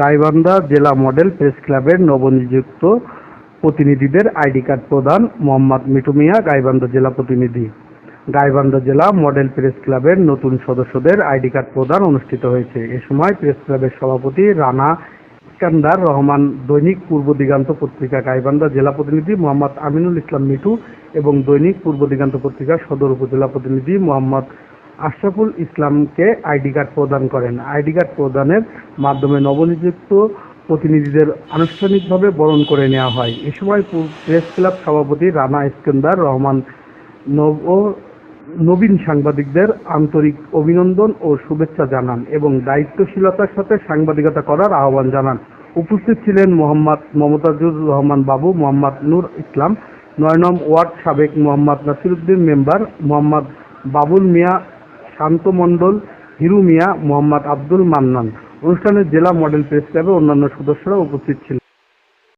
গাইবান্ধা জেলা model press ক্লাবের নবনিযুক্ত প্রতিনিধিদের আইডি কার্ড প্রদান মোহাম্মদ মিঠু মিয়া, গাইবান্ধা জেলা প্রতিনিধি। গাইবান্ধা জেলা মডেল প্রেস ক্লাবের নতুন সদস্যদের আইডি কার্ড প্রদান অনুষ্ঠিত হয়েছে। এ সময় প্রেস ক্লাবের সভাপতি রানা ইস্কান্দার রহমান, দৈনিক পূর্ব দিগান্ত পত্রিকা গাইবান্ধা জেলা প্রতিনিধি মোহাম্মদ আমিনুল ইসলাম মিঠু এবং দৈনিক পূর্ব দিগান্ত পত্রিকার সদর উপজেলা প্রতিনিধি মোহাম্মদ আশরাফুল ইসলামকে আইডি কার্ড প্রদান করেন। আইডি কার্ড প্রদানের মাধ্যমে নবনিযুক্ত প্রতিনিধিদের আনুষ্ঠানিকভাবে বরণ করে নেওয়া হয়। এ সময় প্রেস ক্লাব সভাপতি রানা ইস্কান্দার রহমান নব নবীন সাংবাদিকদের আন্তরিক অভিনন্দন ও শুভেচ্ছা জানান এবং দায়িত্বশীলতার সাথে সাংবাদিকতা করার আহ্বান জানান। উপস্থিত ছিলেন মোহাম্মদ মমতাজুর রহমান বাবু, মোহাম্মদ নূর ইসলাম নয় নম ওয়ার্ড সাবেক মোহাম্মদ নাসিরুদ্দিন মেম্বার, মোহাম্মদ বাবুল মিয়া শান্ত মণ্ডল, হিরু মিয়া, মোহাম্মদ আব্দুল মান্নান। অনুষ্ঠানে জেলা মডেল প্রেস ক্লাবের অন্যান্য সদস্যরা উপস্থিত ছিলেন।